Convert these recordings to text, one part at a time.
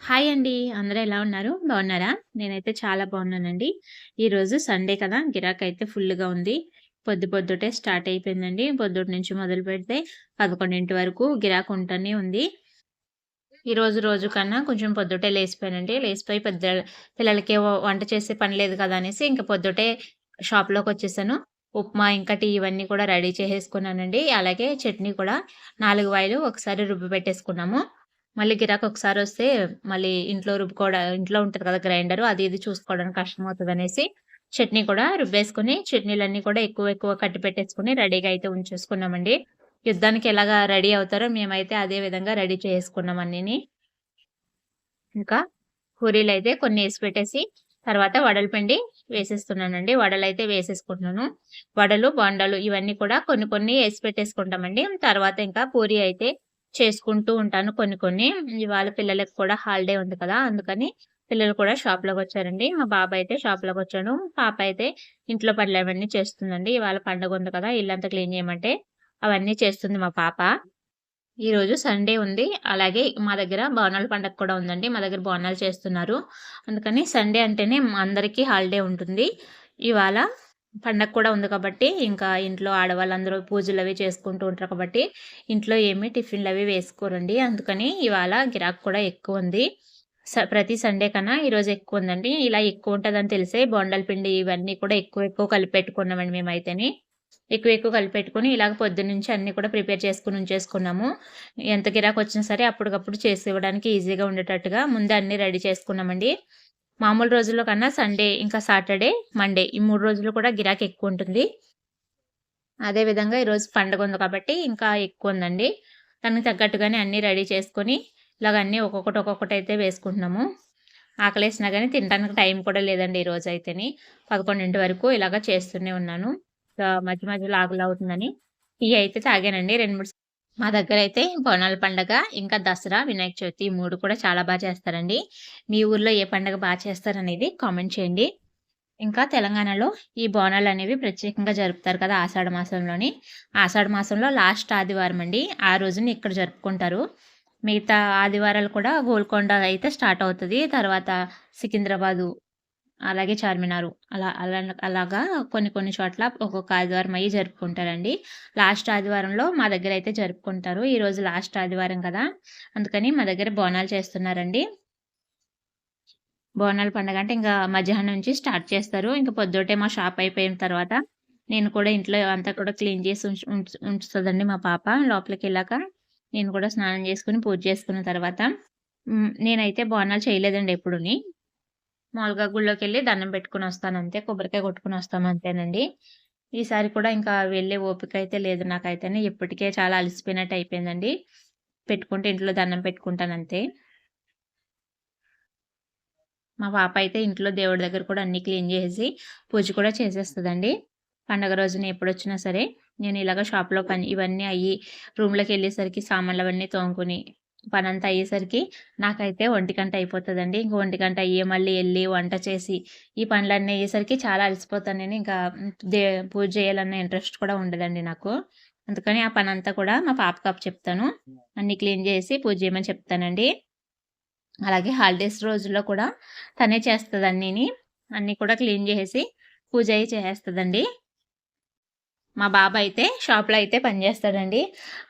Hi అండి. అందరూ ఎలా ఉన్నారు? బాగున్నారా? నేనైతే చాలా బాగున్నానండి. ఈరోజు సండే కదా! గిరాక్ అయితే ఫుల్‌గా ఉంది. పొద్దు పొద్దుటే స్టార్ట్ అయిపోయిందండి. పొద్దుటి నుంచి మొదలు పెడితే పదకొండింటి వరకు గిరాక్ ఉంటూనే ఉంది. ఈరోజు రోజు కన్నా కొంచెం పొద్దుటే లేచిపోయానండి లేచిపోయి పెద్ద పిల్లలకి వంట చేసే పని లేదు కదా! అనేసి ఇంక పొద్దుటే షాప్లోకి వచ్చేసాను ఉప్మా, ఇంకా టీ ఇవన్నీ కూడా రెడీ చేసేసుకున్నానండి. అలాగే చట్నీ కూడా నాలుగు వాయిలు ఒకసారి రుబ్బి పెట్టేసుకున్నాము. మళ్ళీ గిరాక ఒకసారి వస్తే మళ్ళీ ఇంట్లో రుబ్బుకోవడం ఇంట్లో ఉంటుంది కదా! గ్రైండరు అది ఇది చూసుకోవడానికి అనేసి చట్నీ కూడా రుబ్బేసుకొని చట్నీలన్నీ కూడా ఎక్కువ ఎక్కువ కట్టి పెట్టేసుకొని రెడీగా అయితే ఉంచేసుకున్నామండి. యుద్ధానికి ఎలాగా రెడీ అవుతారో మేమైతే అదే విధంగా రెడీ చేసుకున్నాం అన్నీని. ఇంకా పూరీలైతే కొన్ని వేసి పెట్టేసి తర్వాత వడల పిండి వేసేస్తున్నానండి. అయితే వేసేసుకుంటున్నాను. వడలు, బొండలు ఇవన్నీ కూడా కొన్ని కొన్ని వేసి పెట్టేసుకుంటామండి. తర్వాత ఇంకా పూరి అయితే చేసుకుంటూ ఉంటాను కొన్ని కొన్ని. ఇవాళ పిల్లలకి కూడా హాలిడే ఉంది కదా! అందుకని పిల్లలు కూడా షాప్‌లోకొచ్చారండి. మా బాబయితే షాప్‌లోకొచ్చాడు. పాప అయితే ఇంట్లో పనులవన్నీ చేస్తుందండి. ఇవాళ పండగుంది కదా! ఇల్లంతా క్లీన్ చేయమంటే అవన్నీ చేస్తుంది మా పాప. ఈరోజు సండే ఉంది. అలాగే మా దగ్గర బోనాల పండగ కూడా ఉందండి. మా దగ్గర బోనాలు చేస్తున్నారు. అందుకని సండే అంటేనే అందరికీ హాలిడే ఉంటుంది. ఇవాళ పండగ కూడా ఉంది కాబట్టి ఇంకా ఇంట్లో ఆడవాళ్ళందరూ అవి చేసుకుంటూ ఉంటారు కాబట్టి ఇంట్లో ఏమి టిఫిన్లు అవి వేసుకోరండి. అందుకని ఇవాళ గిరాక్ కూడా ఎక్కువుంది. స ప్రతి సండే కన్నా ఈరోజు ఎక్కువ ఉందండి ఇలా ఎక్కువ ఉంటుందని తెలిసే బోండాల పిండి ఇవన్నీ కూడా ఎక్కువ ఎక్కువ కలిపి పెట్టుకున్నామండి మేమైతేని. ఎక్కువ ఎక్కువ కలిపెట్టుకుని ఇలాగ పొద్దున్నుంచి అన్నీ కూడా ప్రిపేర్ చేసుకుని ఉంచేసుకున్నాము. ఎంత గిరాకు వచ్చినా సరే అప్పటికప్పుడు చేసి ఇవ్వడానికి ఈజీగా ఉండేటట్టుగా ముందే అన్నీ రెడీ చేసుకున్నామండి. మామూలు రోజుల్లో కన్నా సండే, ఇంకా సాటర్డే, మండే ఈ మూడు రోజులు కూడా గిరాకీ ఎక్కువుంటుంది. అదే విధంగా ఈరోజు పండుగ ఉంది కాబట్టి ఇంకా ఎక్కువ ఉందండి దానికి తగ్గట్టుగానే అన్నీ రెడీ చేసుకొని ఇలాగ అన్నీ ఒక్కొక్కటి ఒక్కొక్కటి అయితే వేసుకుంటున్నాము. ఆకలేసినా కానీ తినడానికి టైం కూడా లేదండి ఈరోజు అయితేని పదకొండింటి వరకు ఇలాగ చేస్తూనే ఉన్నాను. మధ్య మధ్యలో ఆకలవుతుందని టీ అయితే తాగానండి 2, 3 మా దగ్గర అయితే బోనాల పండగ, ఇంకా దసరా, వినాయక చవితి మూడు కూడా చాలా బాగా చేస్తారండి. మీ ఊర్లో ఏ పండగ బాగా చేస్తారనేది కామెంట్ చేయండి. ఇంకా తెలంగాణలో ఈ బోనాలు అనేవి ప్రత్యేకంగా జరుపుతారు కదా! ఆషాఢ మాసంలోని. ఆషాఢ మాసంలో లాస్ట్ ఆదివారం అండి. ఆ రోజుని ఇక్కడ జరుపుకుంటారు. మిగతా ఆదివారాలు కూడా గోల్కొండ అయితే స్టార్ట్ అవుతుంది తర్వాత సికింద్రాబాదు, అలాగే చార్మినారు అలా అలా అలాగా కొన్ని కొన్ని చోట్ల ఒక్కొక్క ఆదివారం అయ్యి జరుపుకుంటారండి. లాస్ట్ ఆదివారంలో మా దగ్గర అయితే జరుపుకుంటారు. ఈరోజు లాస్ట్ ఆదివారం కదా! అందుకని మా దగ్గర బోనాలు చేస్తున్నారండి. బోనాల పండగ అంటే ఇంకా మధ్యాహ్నం నుంచి స్టార్ట్ చేస్తారు. ఇంకా పొద్దుటే మా షాప్ అయిపోయిన తర్వాత నేను కూడా ఇంట్లో అంతా కూడా క్లీన్ చేసి ఉంచు ఉంచుతుందండి మా పాప. లోపలికి వెళ్ళాక నేను కూడా స్నానం చేసుకొని పూజ చేసుకున్న తర్వాత నేనైతే బోనాలు చేయలేదండి ఎప్పుడుని. మామూలుగా గుళ్ళోకెళ్ళి దండం పెట్టుకొని వస్తానంతే. కొబ్బరికాయ కొట్టుకొని వస్తాం అంతేనండి. ఈసారి కూడా ఇంకా వెళ్ళే ఓపిక అయితే లేదు నాకైతేనే. ఇప్పటికే చాలా అలసిపోయినట్టు అయిపోయిందండి. పెట్టుకుంటే ఇంట్లో దండం పెట్టుకుంటాను అంతే మా పాప అయితే ఇంట్లో దేవుడి దగ్గర కూడా అన్ని క్లీన్ చేసి పూజ కూడా చేసేస్తుందండి పండగ రోజున ఎప్పుడొచ్చినా సరే నేను ఇలాగ షాప్‌లో పని ఇవన్నీ అయ్యి సామాన్లు అవన్నీ తోముకొని పనంతా అయ్యేసరికి నాకైతే ఒంటిగంట అయిపోతుందండి ఇంక ఒంటిగంట అయ్యి మళ్ళీ వెళ్ళి వంట చేసి ఈ పనులన్నీ అయ్యేసరికి చాలా అలసిపోతాను నేను. ఇంకా దే పూజ చేయాలన్న ఇంట్రెస్ట్ కూడా ఉండదండి నాకు. అందుకని ఆ పని అంతా కూడా మా పాపకి చెప్తాను అన్ని క్లీన్ చేసి పూజ చేయమని చెప్తానండి. అలాగే హాలిడేస్ రోజుల్లో కూడా తనే చేస్తుంది అన్నీని. అన్నీ కూడా క్లీన్ చేసి పూజ అయి చేసేస్తుందండి మా బాబయితే షాప్‌లో అయితే పని చేస్తాడండి.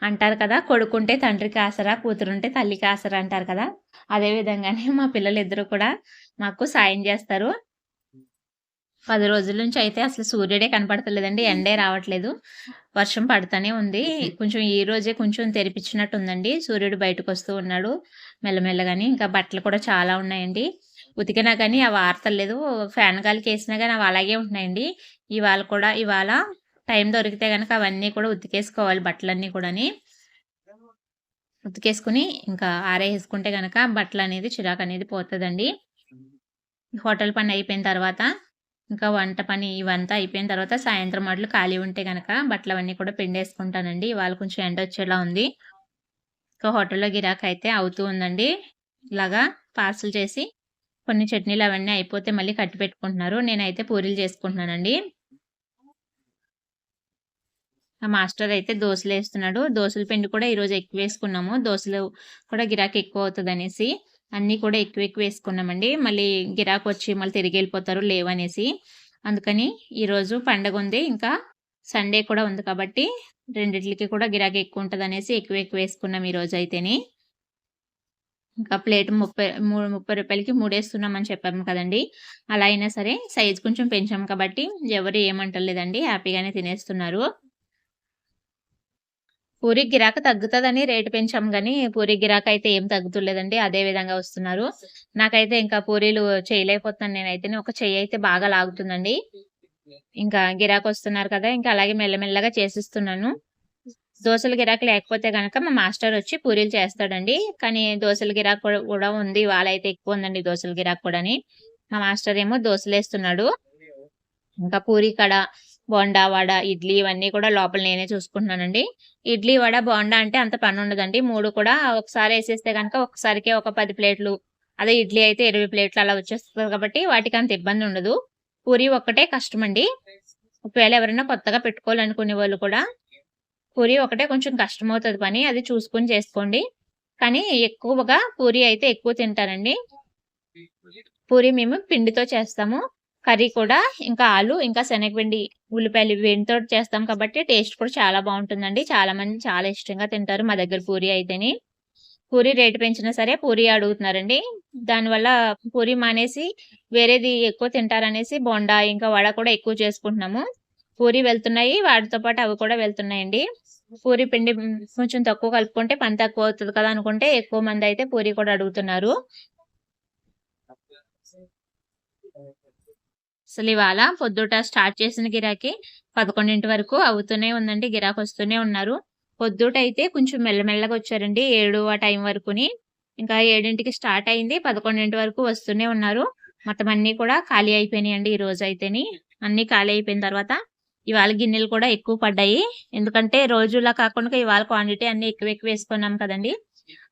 అంటారు కదా! కొడుకుంటే తండ్రికి ఆసరా, కూతురుంటే తల్లికి ఆసరా అంటారు కదా! అదే విధంగానే మా పిల్లలిద్దరూ కూడా మాకు సాయం చేస్తారు. పది రోజుల నుంచి అయితే అసలు సూర్యుడే కనపడతలేదండి. ఎండే రావట్లేదు. వర్షం పడుతూనే ఉంది. కొంచెం ఈ రోజే కొంచెం తెరిపించినట్టు ఉందండి సూర్యుడు బయటకొస్తూ ఉన్నాడు మెల్లమెల్లగాని. ఇంకా బట్టలు కూడా చాలా ఉన్నాయండి. ఉతికినా కానీ అవి ఆరతల్లేదు. ఫ్యాన్ గాలికి వేసినా కానీ అవి అలాగే ఉంటున్నాయండి. ఇవాళ కూడా ఇవాళ టైం దొరికితే కనుక అవన్నీ కూడా ఉతికేసుకోవాలి బట్టలన్నీ కూడాని. ఉతికేసుకొని ఇంకా ఆరేసుకుంటే అనేది చిరాకు అనేది పోతుందండి హోటల్ పని అయిపోయిన తర్వాత ఇంకా వంట పని ఇవంతా అయిపోయిన తర్వాత సాయంత్రం వాటిలో ఖాళీ ఉంటే కనుక బట్టలు అవన్నీ కూడా పిండేసుకుంటానండి. ఇవాళ కొంచెం ఎండ వచ్చేలా ఉంది. ఇంకా హోటల్‌లో గిరాకయితే అవుతూ ఉందండి. ఇలాగా పార్సల్ చేసి కొన్ని చట్నీలు అవన్నీ అయిపోతే మళ్ళీ కట్టి పెట్టుకుంటున్నారు. నేనైతే పూరీలు చేసుకుంటున్నానండి. ఆ మాస్టర్ అయితే దోశలు వేస్తున్నాడు. దోసల పిండి కూడా ఈరోజు ఎక్కువ వేసుకున్నాము. దోశలు కూడా గిరాకీ అనేసి అన్నీ కూడా ఎక్కువ ఎక్కువ వేసుకున్నామండి. మళ్ళీ గిరాకు వచ్చి మళ్ళీ తిరిగి వెళ్ళిపోతారు లేవనేసి. అందుకని ఈరోజు పండగ ఉంది. ఇంకా సండే కూడా ఉంది కాబట్టి రెండిట్లకి కూడా గిరాకీ ఎక్కువ ఉంటుంది అనేసి ఎక్కువ ఎక్కువ వేసుకున్నాం ఈరోజు అయితేనే అయితేని. ఇంకా ప్లేట్ ముప్పై మూడు ముప్పై రూపాయలకి మూడేస్తున్నామని చెప్పాము కదండి. అలా అయినా సరే సైజ్ కొంచెం పెంచాం కాబట్టి ఎవరు ఏమంటలేదండి. హ్యాపీగానే తినేస్తున్నారు. పూరి గిరాక తగ్గుతుందని రేటు పెంచాం కానీ పూరి గిరాక అయితే ఏం తగ్గుతులేదండి. అదే విధంగా వస్తున్నారు. నాకైతే ఇంకా పూరీలు చేయలేకపోతున్నాను నేనైతే ఒక చెయ్యి అయితే బాగా లాగుతుందండి. ఇంకా గిరాక వస్తున్నారు కదా ఇంకా అలాగే మెల్లమెల్లగా చేసిస్తున్నాను. దోశల గిరాకు లేకపోతే కనుక మా మాస్టర్ వచ్చి పూరీలు చేస్తాడండి. కానీ దోశల గిరాకు కూడా ఉంది. వాళ్ళైతే ఎక్కువ ఉందండి దోశల గిరాకు కూడా మా మాస్టర్ ఏమో దోశలు వేస్తున్నాడు ఇంకా పూరి కడ బోండా వడ ఇడ్లీ ఇవన్నీ కూడా లోపల నేనే చూసుకుంటున్నానండి. ఇడ్లీ వడ బోండా అంటే అంత పని ఉండదండి. మూడు కూడా ఒకసారి వేసేస్తే కనుక ఒకసారికే ఒక పది ప్లేట్లు అదే ఇడ్లీ అయితే ఇరవై ప్లేట్లు అలా వచ్చేస్తుంది కాబట్టి వాటికి అంత ఇబ్బంది ఉండదు. పూరి ఒక్కటే కష్టం అండి ఒకవేళ ఎవరైనా కొత్తగా పెట్టుకోవాలనుకునే వాళ్ళు కూడా పూరి ఒకటే కొంచెం కష్టమవుతుంది పని అది చూసుకొని చేసుకోండి. కానీ ఎక్కువగా పూరి అయితే ఎక్కువ తింటారండి. పూరి మేము పిండితో చేస్తాము. కర్రీ కూడా ఇంకా ఆలు ఇంకా శనగపిండి ఉల్లిపాయలు వేడితో చేస్తాం కాబట్టి టేస్ట్ కూడా చాలా బాగుంటుందండి. చాలా మంది చాలా ఇష్టంగా తింటారు మా దగ్గర పూరి అయితేని. పూరి రేటు పెంచినా సరే పూరి అడుగుతున్నారండి. దానివల్ల పూరి మానేసి వేరేది ఎక్కువ తింటారనేసి బొండా ఇంకా వడ కూడా ఎక్కువ చేసుకుంటున్నాము. పూరి వెళ్తున్నాయి వాటితో పాటు అవి కూడా వెళ్తున్నాయండి. పూరి పిండి కొంచెం తక్కువ కలుపుకుంటే పని తక్కువ అవుతుంది కదా అనుకుంటే ఎక్కువ మంది అయితే పూరి కూడా అడుగుతున్నారు. అసలు ఇవాళ పొద్దుట స్టార్ట్ చేసిన గిరాకీ పదకొండింటి వరకు అవుతూనే ఉందండి గిరాకీ వస్తూనే ఉన్నారు. పొద్దుట అయితే కొంచెం మెల్లమెల్లగా వచ్చారండి ఏడు ఆ టైం వరకుని. ఇంకా ఏడింటికి స్టార్ట్ అయింది పదకొండింటి వరకు వస్తూనే ఉన్నారు. మొత్తం అన్ని కూడా ఖాళీ అయిపోయినాయండి ఈ రోజు అయితేని అన్నీ ఖాళీ అయిపోయిన తర్వాత ఇవాళ గిన్నెలు కూడా ఎక్కువ పడ్డాయి. ఎందుకంటే రోజులా కాకుండా ఇవాళ క్వాంటిటీ అన్ని ఎక్కువ ఎక్కువ వేసుకున్నాం కదండి.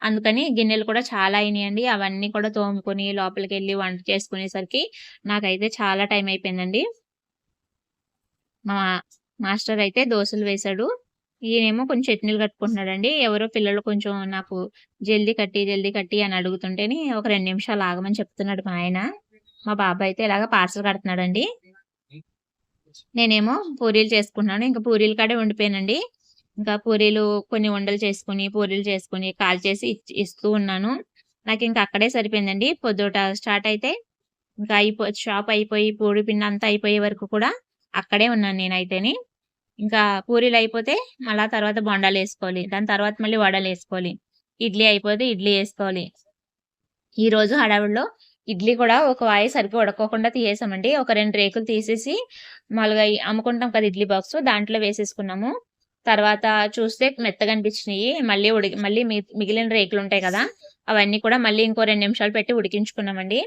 అందుకని గిన్నెలు కూడా చాలా అయినాయండి. అవన్నీ కూడా తోముకొని లోపలికి వెళ్ళి వంట చేసుకునేసరికి నాకైతే చాలా టైం అయిపోయిందండి. మా మాస్టర్ అయితే దోశలు వేశాడు. ఈయనేమో కొంచెం చట్నీలు కట్టుకుంటున్నాడండి. ఎవరో పిల్లలు కొంచెం నాకు జల్దీ కట్టి జల్దీ కట్టి అని అడుగుతుంటేని ఒక రెండు నిమిషాలు ఆగమని చెప్తున్నాడు మా ఆయన. మా బాబాయ్ అయితే ఇలాగ పార్సల్ కడుతున్నాడండి. నేనేమో పూరీలు చేసుకున్నాను ఇంకా పూరీలు కాడే ఉండిపోయానండి. ఇంకా పూరీలు కొన్ని ఉండలు చేసుకుని పూరీలు చేసుకుని కాల్ చేసి ఇస్తూ ఉన్నాను. నాకు ఇంకా అక్కడే సరిపోయిందండి. పొద్దుట స్టార్ట్ అయితే ఇంకా అయిపో షాప్ అయిపోయి పూడి పిండి అంతా అయిపోయే వరకు కూడా అక్కడే ఉన్నాను నేనైతేని. ఇంకా పూరీలు అయిపోతే మళ్ళా తర్వాత బొండాలు వేసుకోవాలి. దాని తర్వాత మళ్ళీ వడలు వేసుకోవాలి. ఇడ్లీ అయిపోతే ఇడ్లీ వేసుకోవాలి. ఈరోజు హడావిడిలో ఇడ్లీ కూడా ఒక వాయి సరిగ్గా ఉడకోకుండా తీసేసామండి. ఒక రెండు రేకులు తీసేసి మామూలుగా అమ్ముకుంటాం కదా ఇడ్లీ బాక్స్ దాంట్లో వేసేసుకున్నాము. తర్వాత చూస్తే మెత్తగా అనిపించినాయి. మళ్ళీ ఉడికి మళ్ళీ మిగిలిన రేకులు ఉంటాయి కదా అవన్నీ కూడా మళ్ళీ ఇంకో రెండు నిమిషాలు పెట్టి ఉడికించుకున్నామండి.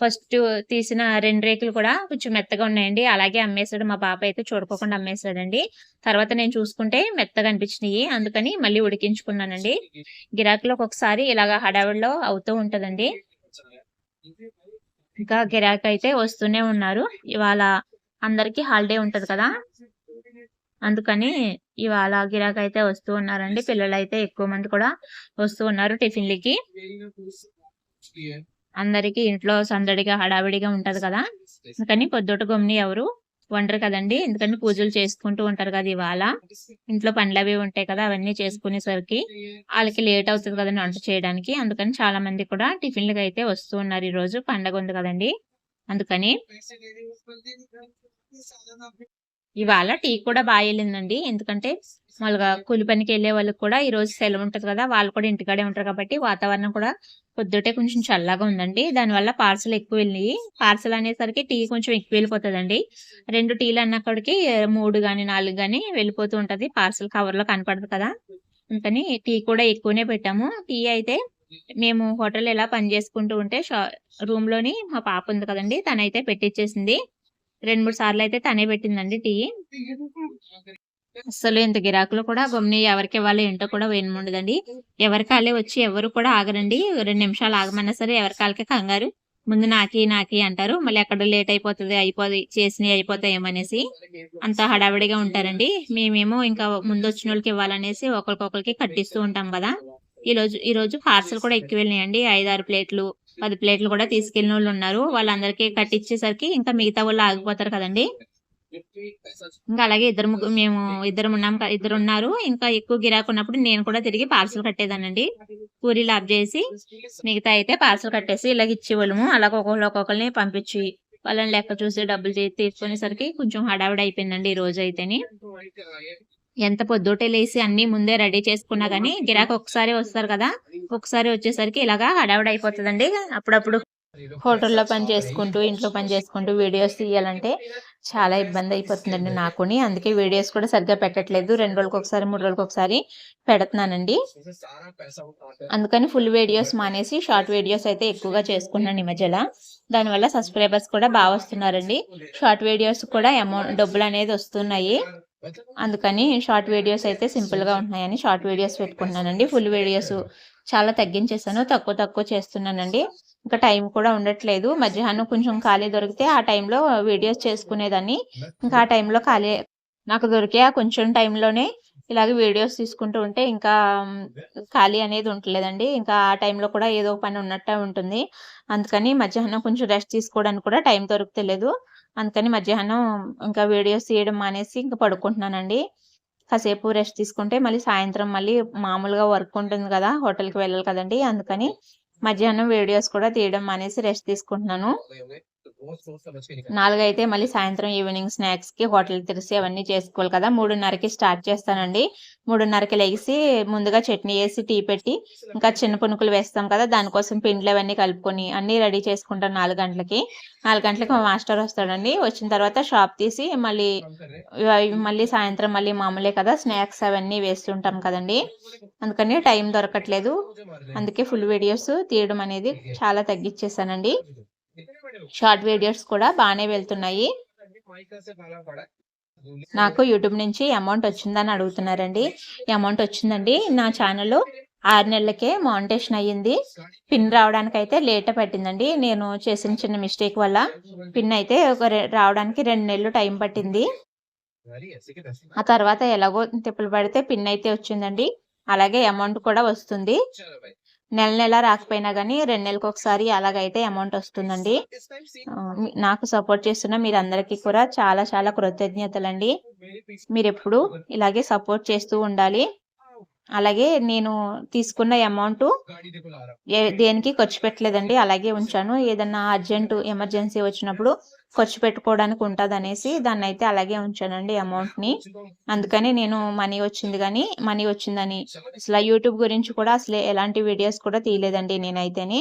ఫస్ట్ తీసిన రెండు రేకులు కూడా కొంచెం మెత్తగా ఉన్నాయండి. అలాగే అమ్మేసాడు మా పాప అయితే చూడుకోకుండా అమ్మేసాడండి తర్వాత నేను చూసుకుంటే మెత్తగా అనిపించినాయి. అందుకని మళ్ళీ ఉడికించుకున్నానండి. గిరాకీలో ఒకసారి ఇలాగ హడావిడిలో అవుతూ ఉంటదండి. ఇంకా గిరాకీ అయితే వస్తూనే ఉన్నారు. ఇవాళ అందరికీ హాలిడే ఉంటది కదా. అందుకని ఇవాళ గిరాకీ అయితే వస్తూ ఉన్నారండి. పిల్లలు అయితే ఎక్కువ మంది కూడా వస్తూ ఉన్నారు టిఫిన్లకి. అందరికి ఇంట్లో సందడిగా హడావిడిగా ఉంటది కదా. అందుకని పొద్దుట గమ్ని ఎవరు వండరు కదండి. ఎందుకంటే పూజలు చేసుకుంటూ ఉంటారు కదా ఇవాళ. ఇంట్లో పనులు అవి ఉంటాయి కదా అవన్నీ చేసుకునేసరికి వాళ్ళకి లేట్ అవుతుంది కదండి వంట చేయడానికి. అందుకని చాలా మంది కూడా టిఫిన్లకి అయితే వస్తూ ఉన్నారు ఈ రోజు పండగ ఉంది కదండి. అందుకని ఇవాళ టీ కూడా బాగా వెళ్ళిందండి. ఎందుకంటే మామూలుగా కూలి పనికి వెళ్ళే వాళ్ళకి కూడా ఈ రోజు సెలవు ఉంటది కదా వాళ్ళు కూడా ఇంటికాడే ఉంటారు కాబట్టి వాతావరణం కూడా పొద్దుటే కొంచెం చల్లగా ఉందండి. దానివల్ల పార్సల్ ఎక్కువ వెళ్ళినాయి. పార్సల్ అనేసరికి టీ కొంచెం ఎక్కువ వెళ్ళిపోతుందండి. రెండు టీలు అన్నక్కడికి మూడు గాని నాలుగు గాని వెళ్ళిపోతూ ఉంటది. పార్సల్ కవర్లో కనపడదు కదా. అందుకని టీ కూడా ఎక్కువనే పెట్టాము. టీ అయితే మేము హోటల్ ఎలా పని చేసుకుంటూ ఉంటే రూమ్లోని మా పాప ఉంది కదండి తనైతే పెట్టిచ్చేసింది. రెండు మూడు సార్లు అయితే తనే పెట్టిందండి టీ. అసలు ఇంత గిరాకులు కూడా గమ్ని ఎవరికి ఇవ్వాలి ఏంటో కూడా వేయముండదండి ఎవరికాలే వచ్చి ఎవరు కూడా ఆగరండి. రెండు నిమిషాలు ఆగమన్నా సరే ఎవరికాలకే కంగారు. ముందు నాకి నాకి అంటారు. మళ్ళీ ఎక్కడ లేట్ అయిపోతుంది అయిపోయి చేసినవి అయిపోతాయేమనేసి అంత హడావిడిగా ఉంటారండి. మేమేమో ఇంకా ముందు వచ్చిన వాళ్ళకి ఇవ్వాలనేసి ఒకరికొకరికి కట్టిస్తూ ఉంటాం కదా. ఈ రోజు ఈ రోజు పార్సల్ కూడా ఎక్కువ వెళ్ళినాయండి. ఐదు ఆరు ప్లేట్లు పది ప్లేట్లు కూడా తీసుకెళ్ళిన వాళ్ళు ఉన్నారు. వాళ్ళందరికీ కట్టించేసరికి ఇంకా మిగతా వాళ్ళు ఆగిపోతారు కదండి. ఇంకా అలాగే ఇద్దరు మేము ఇద్దరు ఉన్నాం ఇద్దరు ఉన్నారు. ఇంకా ఎక్కువ గిరాకు ఉన్నప్పుడు నేను కూడా తిరిగి పార్సల్ కట్టేదానండి పూరీలు ఆఫ్ చేసి మిగతా అయితే పార్సల్ కట్టేసి ఇలాగ ఇచ్చేవాళ్ళము. అలాగ ఒక్కొక్కరు ఒక్కొక్కరిని పంపించి వాళ్ళని లెక్క చూసి డబ్బులు తీసుకునేసరికి కొంచెం హడావిడి అయిపోయిందండి ఈ రోజు అయితేని ఎంత పొద్దుటే లేసి అన్ని ముందే రెడీ చేసుకున్నా గానీ గిరాకు ఒకసారి వస్తారు కదా ఒకసారి వచ్చేసరికి ఇలాగా హడావిడి అయిపోతుందండి. అప్పుడప్పుడు హోటల్లో పని చేసుకుంటూ ఇంట్లో పని చేసుకుంటూ వీడియోస్ తీయాలంటే చాలా ఇబ్బంది అయిపోతుందండి నాకుని. అందుకే వీడియోస్ కూడా సరిగ్గా పెట్టట్లేదు. రెండు రోజులకు ఒకసారి మూడు రోజులకు ఒకసారి పెడుతున్నానండి. అందుకని ఫుల్ వీడియోస్ మానేసి షార్ట్ వీడియోస్ అయితే ఎక్కువగా చేసుకున్నాను ఈ మధ్యలో. దానివల్ల సబ్స్క్రైబర్స్ కూడా బాగా వస్తున్నారండి. షార్ట్ వీడియోస్ కూడా అమౌంట్ డబ్బులు అనేది వస్తున్నాయి. అందుకని షార్ట్ వీడియోస్ అయితే సింపుల్గా ఉంటున్నాయని షార్ట్ వీడియోస్ పెట్టుకున్నానండి ఫుల్ వీడియోస్ చాలా తగ్గించేసాను తక్కువ తక్కువ చేస్తున్నానండి. ఇంకా టైం కూడా ఉండట్లేదు. మధ్యాహ్నం కొంచెం ఖాళీ దొరికితే ఆ టైంలో వీడియోస్ చేసుకునేదాన్ని. ఇంకా ఆ టైంలో ఖాళీ నాకు దొరికే ఆ కొంచెం టైంలోనే ఇలాగే వీడియోస్ తీసుకుంటూ ఉంటే ఇంకా ఖాళీ అనేది ఉండలేదండి. ఇంకా ఆ టైంలో కూడా ఏదో ఒక పని ఉన్నట్టే ఉంటుంది. అందుకని మధ్యాహ్నం కొంచెం రెస్ట్ తీసుకోవడానికి కూడా టైం దొరుకుతలేదు. అందుకని మధ్యాహ్నం ఇంకా వీడియోస్ తీయడం మానేసి ఇంకా పడుకుంటున్నానండి. కాసేపు రెస్ట్ తీసుకుంటే మళ్ళీ సాయంత్రం మళ్ళీ మామూలుగా వర్క్ ఉంటుంది కదా హోటల్కి వెళ్ళాలి కదండి. అందుకని మధ్యాహ్నం వీడియోస్ కూడా తీయడం మానేసి రెస్ట్ తీసుకుంటున్నాను. నాలుగైతే మళ్ళీ సాయంత్రం ఈవినింగ్ స్నాక్స్కి హోటల్ తెరిచి అవన్నీ చేసుకోవాలి కదా. మూడున్నరకి స్టార్ట్ చేస్తానండి. మూడున్నరకి లెగిసి ముందుగా చట్నీ వేసి టీ పెట్టి ఇంకా చిన్న పునుకులు వేస్తాం కదా. దానికోసం పిండ్లు అవన్నీ కలుపుకొని అన్ని రెడీ చేసుకుంటాను నాలుగు గంటలకి. నాలుగు గంటలకి మా మాస్టర్ వస్తాడండి. వచ్చిన తర్వాత షాప్ తీసి మళ్ళీ మళ్ళీ సాయంత్రం మళ్ళీ మామూలే కదా. స్నాక్స్ అవన్నీ వేస్తుంటాం కదండి. అందుకని టైం దొరకట్లేదు. అందుకే ఫుల్ వీడియోస్ తీయడం అనేది చాలా తగ్గించేసానండి షార్ట్ వీడియోస్ కూడా బాగానే వెళ్తున్నాయి. నాకు యూట్యూబ్ నుంచి అమౌంట్ వచ్చిందని అడుగుతున్నారండి. అమౌంట్ వచ్చిందండి. నా ఛానల్ ఆరు నెలలకే మానిటేషన్ అయ్యింది. పిన్ రావడానికి అయితే లేట్ పట్టిందండి. నేను చేసిన చిన్న మిస్టేక్ వల్ల పిన్ అయితే ఒక రె- రావడానికి రెండు నెలలు టైం పట్టింది. ఆ తర్వాత ఎలాగో తిప్పలు పడితే పిన్ అయితే వచ్చిందండి. అలాగే అమౌంట్ కూడా వస్తుంది. నెల నెల రాకపోయినా కానీ రెండు నెలలకు ఒకసారి అలాగైతే అమౌంట్ వస్తుందండి. నాకు సపోర్ట్ చేస్తున్న మీరందరికీ కూడా చాలా చాలా కృతజ్ఞతలండి. మీరు ఎప్పుడు ఇలాగే సపోర్ట్ చేస్తూ ఉండాలి. అలాగే నేను తీసుకున్న అమౌంట్ దేనికి ఖర్చు పెట్టలేదండి అలాగే ఉంచాను. ఏదన్నా అర్జెంటు ఎమర్జెన్సీ వచ్చినప్పుడు ఖర్చు పెట్టుకోవడానికి ఉంటుంది అనేసి దాన్ని అయితే అలాగే ఉంచానండి అమౌంట్ని అందుకని నేను మనీ వచ్చింది కానీ మనీ వచ్చిందని అసలు యూట్యూబ్ గురించి కూడా అసలు ఎలాంటి వీడియోస్ కూడా తీయలేదండి నేనైతేని.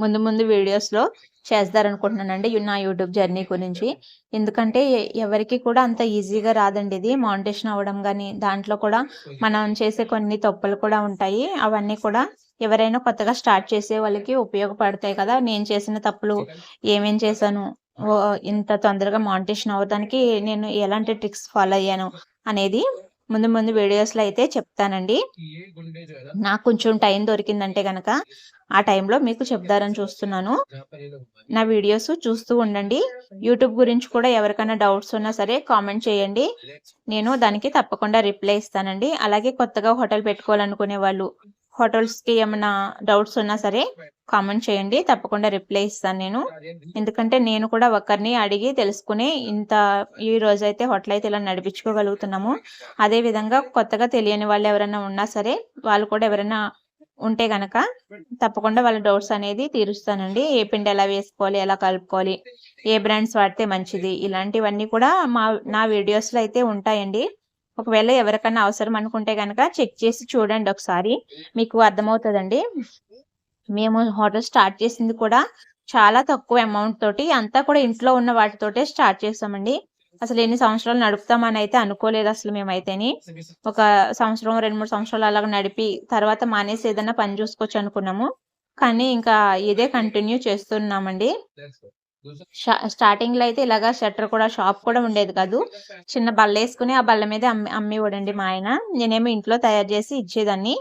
ముందు ముందు వీడియోస్లో చేస్తారనుకుంటున్నానండి నా యూట్యూబ్ జర్నీ గురించి. ఎందుకంటే ఎ- ఎవరికి కూడా అంత ఈజీగా రాదండి ఇది. మౌంటేషన్ అవ్వడం కానీ దాంట్లో కూడా మనం చేసే కొన్ని తప్పులు కూడా ఉంటాయి. అవన్నీ కూడా ఎవరైనా కొత్తగా స్టార్ట్ చేసే వాళ్ళకి ఉపయోగపడతాయి కదా. నేను చేసిన తప్పులు ఏమేం చేశాను? ఓ, ఇంత తొందరగా మౌంటేషన్ అవ్వడానికి నేను ఎలాంటి ట్రిక్స్ ఫాలో అయ్యాను అనేది ముందు ముందు వీడియోస్లో అయితే చెప్తానండి. నాకు కొంచెం టైం దొరికిందంటే గనక ఆ టైంలో మీకు చెప్తారని చూస్తున్నాను. నా వీడియోస్ చూస్తూ ఉండండి. యూట్యూబ్ గురించి కూడా ఎవరికైనా డౌట్స్ ఉన్నా సరే కామెంట్ చేయండి. నేను దానికి తప్పకుండా రిప్లై ఇస్తానండి. అలాగే కొత్తగా హోటల్ పెట్టుకోవాలనుకునే వాళ్ళు హోటల్స్కి ఏమైనా డౌట్స్ ఉన్నా సరే కామెంట్ చేయండి. తప్పకుండా రిప్లై ఇస్తాను నేను. ఎందుకంటే నేను కూడా ఒకరిని అడిగి తెలుసుకుని ఇంత ఈ రోజు అయితే హోటల్ అయితే ఇలా నడిపించుకోగలుగుతున్నాము. అదే విధంగా కొత్తగా తెలియని వాళ్ళు ఎవరైనా ఉన్నా సరే వాళ్ళు కూడా ఎవరైనా ఉంటే గనక తప్పకుండా వాళ్ళ డౌట్స్ అనేది తీరుస్తానండి. ఏ పిండి ఎలా వేసుకోవాలి ఎలా కలుపుకోవాలి ఏ బ్రాండ్స్ వాడితే మంచిది ఇలాంటివన్నీ కూడా మా నా వీడియోస్లో అయితే ఉంటాయండి. ఒకవేళ ఎవరికైనా అవసరం అనుకుంటే కనుక చెక్ చేసి చూడండి ఒకసారి. మీకు అర్థమవుతుందండి? మేము హోటల్ స్టార్ట్ చేసింది కూడా చాలా తక్కువ అమౌంట్ తోటి అంతా కూడా ఇంట్లో ఉన్న వాటితోటే స్టార్ట్ చేసామండి. అసలు ఎన్ని సంవత్సరాలు నడుపుతామని అయితే అనుకోలేదు అసలు మేమైతేని. ఒక సంవత్సరం రెండు మూడు సంవత్సరాలు అలాగ నడిపి తర్వాత మానేసి ఏదైనా పని చూసుకోవచ్చు అనుకున్నాము. కానీ ఇంకా ఇదే కంటిన్యూ చేస్తున్నామండి. స్టార్టింగ్లో అయితే ఇలాగా షట్టర్ కూడా షాప్ కూడా ఉండేది కాదు. చిన్న బల్ల వేసుకుని ఆ బల్ల మీద అమ్మి అమ్మి అమ్మేవాడండి మా ఆయన. నేనేమో ఇంట్లో తయారు చేసి ఇచ్చేదాన్ని.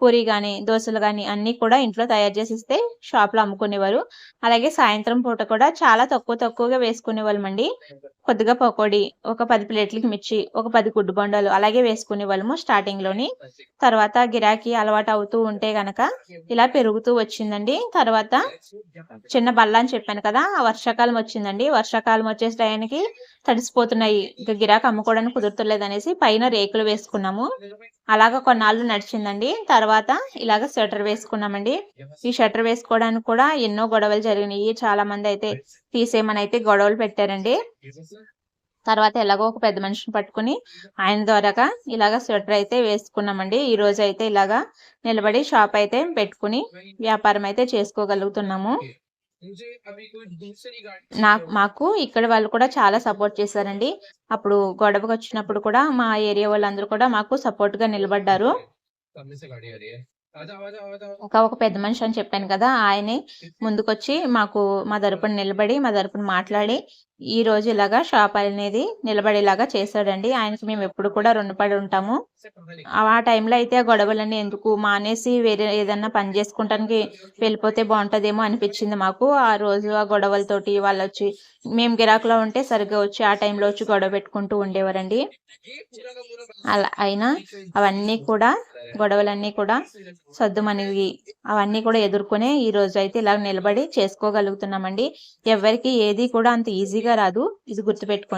పూరి కానీ దోశలు కానీ అన్నీ కూడా ఇంట్లో తయారు చేసి ఇస్తే షాప్‌లో అమ్ముకునేవారు. అలాగే సాయంత్రం పూట కూడా చాలా తక్కువ తక్కువగా వేసుకునేవాళ్ళమండి. కొద్దిగా పకోడీ, ఒక పది ప్లేట్లకి మిర్చి, ఒక పది గుడ్డు బొండాలు అలాగే వేసుకునేవాళ్ళము స్టార్టింగ్‌లోని. తర్వాత గిరాకీ అలవాటు అవుతూ ఉంటే గనక ఇలా పెరుగుతూ వచ్చిందండి. తర్వాత చిన్న బల్ల అని చెప్పాను కదా! ఆ వర్షాకాలం వచ్చిందండి. వర్షాకాలం వచ్చేసే టయానికి తడిసిపోతున్నాయి. ఇంకా గిరాకీ అమ్ముకోవడానికి కుదురుతులేదనేసి పైన రేకులు వేసుకున్నాము. అలాగా కొన్నాళ్ళు నడిచిందండి. తర్వాత ఇలాగ స్వెటర్ వేసుకున్నామండి. ఈ స్వెటర్ వేసుకోవడానికి కూడా ఎన్నో గొడవలు జరిగినాయి చాలా మంది అయితే తీసేయమని అయితే గొడవలు పెట్టారండి. తర్వాత ఎలాగో ఒక పెద్ద మనిషిని పట్టుకొని ఆయన ద్వారాగా ఇలాగ స్వెటర్ అయితే వేసుకున్నామండి. ఈ రోజు అయితే ఇలాగా నిలబడి షాప్ అయితే పెట్టుకొని వ్యాపారం అయితే చేసుకోగలుగుతున్నాము. నాకు మాకు ఇక్కడ వాళ్ళు కూడా చాలా సపోర్ట్ చేశారండి. అప్పుడు గొడవకు వచ్చినప్పుడు కూడా మా ఏరియా వాళ్ళందరూ కూడా మాకు సపోర్ట్గా నిలబడ్డారు. ఇంకా ఒక పెద్ద మనిషి అని చెప్పాను కదా! ఆయనే ముందుకొచ్చి మాకు మా తరపున నిలబడి, మా తరపున మాట్లాడి ఈ రోజు ఇలాగా షాప్ అనేది నిలబడేలాగా చేశాడండి. ఆయనకి మేము ఎప్పుడు కూడా రుణపడి ఉంటాము. ఆ టైంలో అయితే ఆ గొడవలన్నీ ఎందుకు మానేసి వేరే ఏదన్నా పని చేసుకుంటానికి వెళ్ళిపోతే బాగుంటుందేమో అనిపించింది మాకు. ఆ రోజు ఆ గొడవలతోటి వాళ్ళొచ్చి మేము గిరాకులో ఉంటే సరిగ్గా వచ్చి ఆ టైంలో వచ్చి గొడవ పెట్టుకుంటూ ఉండేవారండి. అలా అయినా అవన్నీ కూడా గొడవలన్నీ కూడా సద్దుమణిగి అవన్నీ కూడా ఎదుర్కొనే ఈ రోజు అయితే ఇలా నిలబడి చేసుకోగలుగుతున్నామండి. ఎవరికి ఏది కూడా అంత ఈజీగా రాదు. ఇది గుర్తుపెట్టుకోండి.